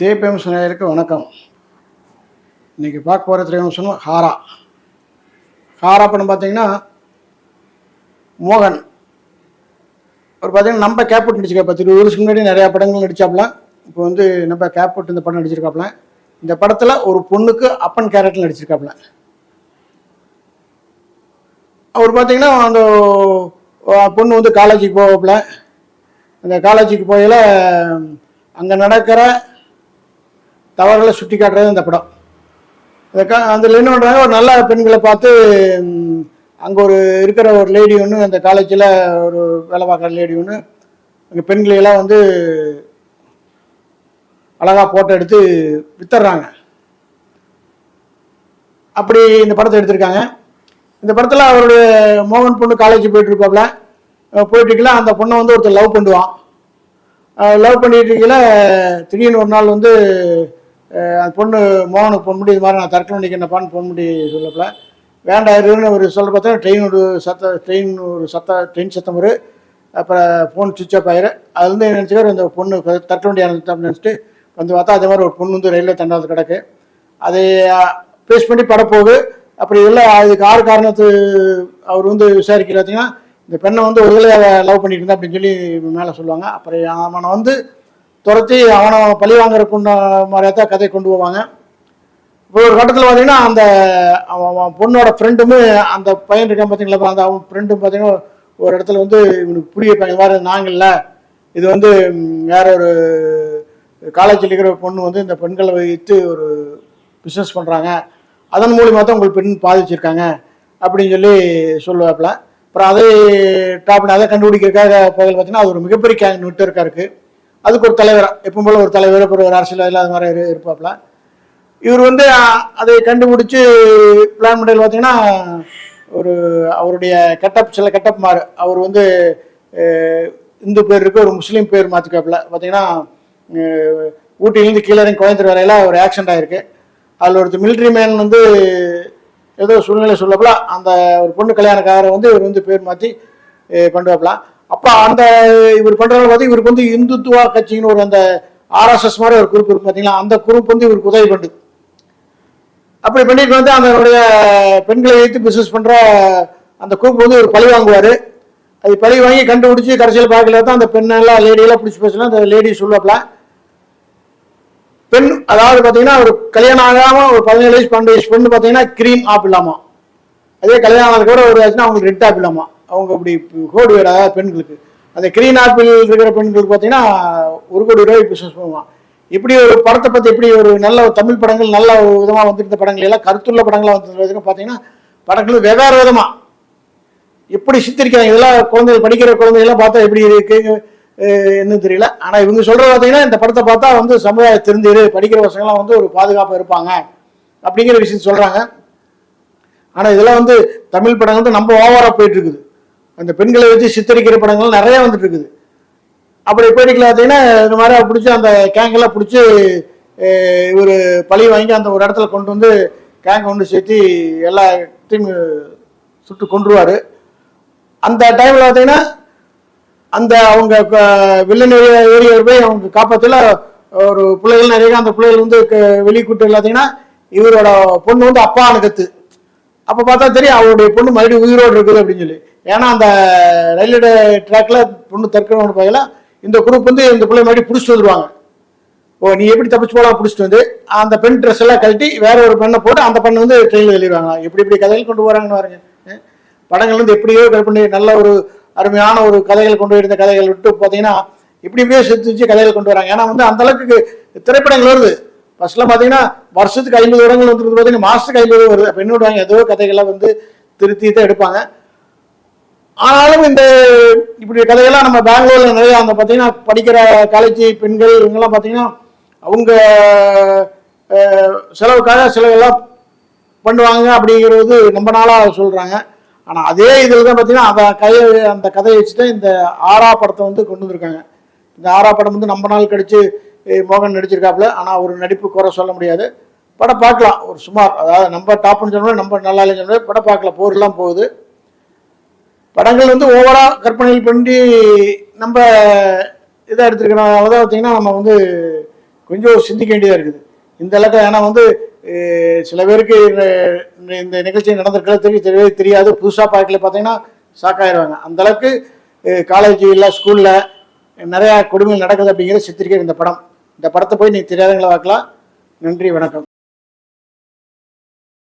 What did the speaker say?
தேப்பேம்ஸ் நேயருக்கு வணக்கம். இன்றைக்கி பார்க்க போகிற திரைவம்சம் ஹாரா. ஹாரா படம் பார்த்தீங்கன்னா மோகன். அவர் பார்த்தீங்கன்னா நம்ம கேப்ட் நடிச்சிருக்கா பத்து இருபது வருஷத்துக்கு முன்னாடி நிறையா படங்கள் நடித்தாப்புல இப்போ வந்து நம்ம கேப்ட் இந்த படம் நடிச்சிருக்காப்புல. இந்த படத்தில் ஒரு பொண்ணுக்கு அப்பன் கேரக்டர் நடிச்சிருக்காப்ல அவர் பார்த்தீங்கன்னா அந்த பொண்ணு வந்து காலேஜுக்கு போவாப்புல அந்த காலேஜுக்கு போயில அங்கே நடக்கிற தவறுகளை சுட்டி காட்டுறது இந்த படம். இந்த அதில் என்ன பண்ணுறாங்க ஒரு நல்ல பெண்களை பார்த்து அங்கே ஒரு இருக்கிற ஒரு லேடி ஒன்று அந்த காலேஜில் ஒரு வேலை பார்க்குற லேடி ஒன்று அங்கே பெண்களையெல்லாம் வந்து அழகாக ஃபோட்டோ எடுத்து வித்துடுறாங்க. அப்படி இந்த படத்தை எடுத்திருக்காங்க. இந்த படத்தில் அவருடைய மோகன் பொண்ணு காலேஜ் போயிட்டு இருப்பாப்ல. அந்த பொண்ணை வந்து ஒருத்தர் லவ் பண்ணுவான். லவ் பண்ணிட்டு இருக்கல திடீர்னு ஒரு நாள் வந்து அந்த பொண்ணு மோகனுக்கு பொன் முடி இது மாதிரி நான் தற்கொலை நிற்கின்றப்பான்னு பொன் முடி சொல்லப்பல. வேண்டாம் இருன்னு ஒரு சொல்ல பார்த்தா ட்ரெயின் ஒரு சத்த ட்ரெயின் ஒரு சத்த ட்ரெயின் சத்தம் ஒரு அப்புறம் ஃபோன் சுவிட்ச் ஆஃப் ஆயிரு அதுலேருந்து நினச்சிக்கிற அந்த பொண்ணு தற்கொலை அப்படின்னு நினச்சிட்டு வந்து பார்த்தா அதே மாதிரி ஒரு பொண்ணு வந்து ரயில்வே தண்டாவது கிடக்கு. அதை பேஸ் பண்ணி படப்போகுது போகுது. அப்படி இல்லை அதுக்கு ஆறு காரணத்து அவர் வந்து விசாரிக்கிறாத்தீங்கன்னா இந்த பெண்ணை வந்து ஒரு வேளை லவ் பண்ணிட்டு இருந்தா அப்படின்னு சொல்லி மேலே சொல்லுவாங்க. அப்புறம் அவனை வந்து துரத்தி அவனை பழி வாங்குறதுக்குண்ட மாதிரியா தான் கதையை கொண்டு போவாங்க. இப்போ ஒரு கட்டத்தில் பார்த்தீங்கன்னா அந்த அவன் அவன் பொண்ணோட ஃப்ரெண்டுமே அந்த பையன் இருக்கான் பார்த்தீங்களா அந்த அவன் ஃப்ரெண்டும் பார்த்தீங்கன்னா ஒரு இடத்துல வந்து இவனுக்கு புரிய வைப்பாங்க. இந்த மாதிரி நாங்கள்ல இது வந்து வேற ஒரு காலேஜில் இருக்கிற பொண்ணு வந்து இந்த பெண்களை வைத்து ஒரு பிஸ்னஸ் பண்ணுறாங்க அதன் மூலியமாக தான் உங்களுக்கு பெண் பாதிச்சிருக்காங்க அப்படின்னு சொல்லி சொல்லுவாப்பில். அப்புறம் அதை டாப் அதை கண்டுபிடிக்கிறதுக்காக போகல பார்த்தீங்கன்னா அது ஒரு மிகப்பெரிய கேங் இருக்குது அதுக்கு ஒரு தலைவராக எப்பவும் போல ஒரு தலைவர் அப்புறம் ஒரு அரசியல் இல்லாத மாதிரி இருப்பாப்புல இவர் வந்து அதை கண்டுபிடிச்சு பிளான் பண்ணல பார்த்தீங்கன்னா ஒரு அவருடைய கெட்டப் சில கட்டப் மாறு. அவர் வந்து இந்து பேர் இருக்கு ஒரு முஸ்லீம் பேர் மாற்றிக்காப்புல பார்த்தீங்கன்னா அஹ், ஊட்டியிலேருந்து கீழே இறங்கி கோயம்புத்தூர் வரையில ஒரு ஆக்சிடென்ட் ஆயிருக்கு. அதில் ஒருத்தர் மிலிட்ரி மேன் வந்து ஏதோ சூழ்நிலை சொல்லப்பல அந்த ஒரு பொண்ணு கல்யாணக்காரரை வந்து இவர் வந்து பேர் மாற்றி பண்ணுவாப்பலாம் அப்போ அந்த இவர் பண்ணுறவங்க பார்த்து இவருக்கு வந்து இந்துத்துவா கட்சின்னு ஒரு அந்த ஆர்எஸ்எஸ் மாதிரி ஒரு குரூப் இருக்கு பார்த்தீங்களா அந்த குரூப் வந்து இவருக்கு உதவி பண்ணுது. அப்படி பண்ணிட்டு வந்து அதனுடைய பெண்களை வைத்து பிசினஸ் பண்ணுற அந்த குரூப் வந்து ஒரு பழி வாங்குவார். அது பழி வாங்கி கண்டுபிடிச்சி கடைசியில் பார்க்கல தான் அந்த பெண்ணெல்லாம் லேடியெல்லாம் பிடிச்சி பேசலாம் அந்த லேடி சொல்லப்பல பெண் அதாவது பார்த்தீங்கன்னா ஒரு கல்யாணம் ஆகாமல் ஒரு பதினேழு வயசு பன்னெண்டு வயசு பெண்ணு பார்த்தீங்கன்னா கிரீம் ஆப்பிடலாமா அதே கல்யாணம் ஆனதுக்கு கூட ஒரு ஆச்சுன்னா அவங்களுக்கு ரெட் ஆப் அவங்க அப்படி கோடி வேறு அதாவது பெண்களுக்கு. அந்த கிரீன் ஆப்பிள் இருக்கிற பெண்களுக்கு பார்த்தீங்கன்னா ஒரு கோடி ரூபாய் பிஸ்னஸ் பண்ணுவான். இப்படி ஒரு படத்தை பற்றி இப்படி ஒரு நல்ல ஒரு தமிழ் படங்கள் நல்ல ஒரு விதமாக வந்திருந்த படங்கள் எல்லாம் கருத்துள்ள படங்களாக வந்து பார்த்தீங்கன்னா படங்கள் வெவ்வேறு விதமாக எப்படி சித்தரிக்கிறாங்க. இதெல்லாம் குழந்தைகள் படிக்கிற குழந்தைகள்லாம் பார்த்தா எப்படி இருக்கு என்னன்னு தெரியல. ஆனால் இவங்க சொல்கிறது பார்த்தீங்கன்னா இந்த படத்தை பார்த்தா வந்து சமுதாயம் தெரிஞ்சிரு படிக்கிற பசங்களாம் வந்து ஒரு பாதுகாப்பாக இருப்பாங்க. அப்படிங்கிற விஷயம் சொல்கிறாங்க ஆனால் இதெல்லாம் வந்து தமிழ் படங்கள் வந்து நம்ம ஓவராக போயிட்டு இருக்குது. அந்த பெண்களை வச்சு சித்தரிக்கிற படங்கள் நிறைய வந்துட்டு இருக்குது அப்படி போயிட்டு பார்த்தீங்கன்னா இந்த மாதிரி பிடிச்சி அந்த கேங்கெல்லாம் பிடிச்சி இவர் பழி வாங்கி அந்த ஒரு இடத்துல கொண்டு வந்து கேங்கை கொண்டு சேர்த்து எல்லாத்தையும் சுட்டு கொண்டுருவார் அந்த டைமில் பார்த்தீங்கன்னா அந்த அவங்க க- வில்லன் ஏரியா ஏரியாவில் போய் அவங்க காப்பாற்றல ஒரு பிள்ளைகள் நிறைய அந்த பிள்ளைகள் வந்து க- வெளியே கூட்டு பார்த்தீங்கன்னா இவரோட பொண்ணு வந்து அப்பா அணுகத்து அப்போ பார்த்தா தெரியும் அவருடைய பொண்ணு மறுபடியும் உயிரோடு இருக்குது அப்படின்னு சொல்லி. ஏன்னா அந்த ரயில்வே ட்ராக்ல பொண்ணு தற்கொலை பையில இந்த குரூப் வந்து இந்த பிள்ளை மாதிரி பிடிச்சிட்டு வந்துடுவாங்க ஓ நீ எப்படி தப்பிச்சு போலாம் பிடிச்சிட்டு வந்து அந்த பெண் ட்ரெஸ் எல்லாம் கழட்டி வேற ஒரு பெண்ணை போட்டு அந்த பெண்ணை வந்து ட்ரெயினில் வெளியிடுவாங்க எப்படி இப்படி கதைகள் கொண்டு வராங்கன்னு பாருங்க. படங்கள் வந்து எப்படியோ கற்பனை நல்ல ஒரு அருமையான ஒரு கதைகள் கொண்டு போயிருந்த கதைகள் விட்டு பார்த்தீங்கன்னா இப்படி இப்படியே செத்து வச்சு கதைகள் கொண்டு வராங்க. ஏன்னா வந்து அந்த அளவுக்கு திரைப்படங்கள் வருது. ஃபர்ஸ்ட்லாம் பார்த்தீங்கன்னா வருஷத்துக்கு ஐம்பது இடங்கள் வந்துருக்கு பார்த்தீங்கன்னா மாதத்துக்கு ஐம்பது வருது. பெண்ணு விடுவாங்க ஏதோ கதைகள்லாம் வந்து திருத்தி தான் எடுப்பாங்க. ஆனாலும் இந்த இப்படி கதையெல்லாம் நம்ம பெங்களூர்ல நிறைய அந்த பார்த்தீங்கன்னா படிக்கிற காலேஜ் பெண்கள் இவங்கெல்லாம் பார்த்தீங்கன்னா அவங்க செலவுக்காக சிலவெல்லாம் பண்ணுவாங்க அப்படிங்கிறது ரொம்ப நாளாக சொல்கிறாங்க ஆனால் அதே இதில் தான் பார்த்தீங்கன்னா அந்த கையை அந்த கதையை வச்சு தான் இந்த ஆறா படத்தை வந்து கொண்டு வந்திருக்காங்க. இந்த ஆறா படம் வந்து நம்ம நாள் கழித்து மோகன் நடிச்சிருக்காப்புல. ஆனால் ஒரு நடிப்பு குறை சொல்ல முடியாது. படம் பார்க்கலாம். ஒரு சுமார் அதாவது நம்ம டாப்னு சொன்னோம் நம்ம நல்லா இல்லைன்னு சொன்னோம் படம் பார்க்கலாம். போர்லாம் போகுது. படங்கள் வந்து ஓவரா கற்பனையில் பண்ணி நம்ம இதாக எடுத்துருக்கணும். அதாவது பார்த்தீங்கன்னா நம்ம வந்து கொஞ்சம் சிந்திக்க வேண்டியதாக இருக்குது. இந்த அளவுக்கு ஏன்னா வந்து சில பேருக்கு இந்த- இந்த நிகழ்ச்சி நடந்திருக்கல தெரிய தெரியவே தெரியாது. புதுசாக பார்க்கல பார்த்தீங்கன்னா ஷாக்காயிருவாங்க அந்தளவுக்கு காலேஜில் ஸ்கூலில் நிறையா கொடுமைகள் நடக்குது அப்படிங்கிற சித்திரிக்கிற இந்த படம். இந்த படத்தை போய் நீங்கள் தெரியாதவங்களை பார்க்கலாம். நன்றி வணக்கம்.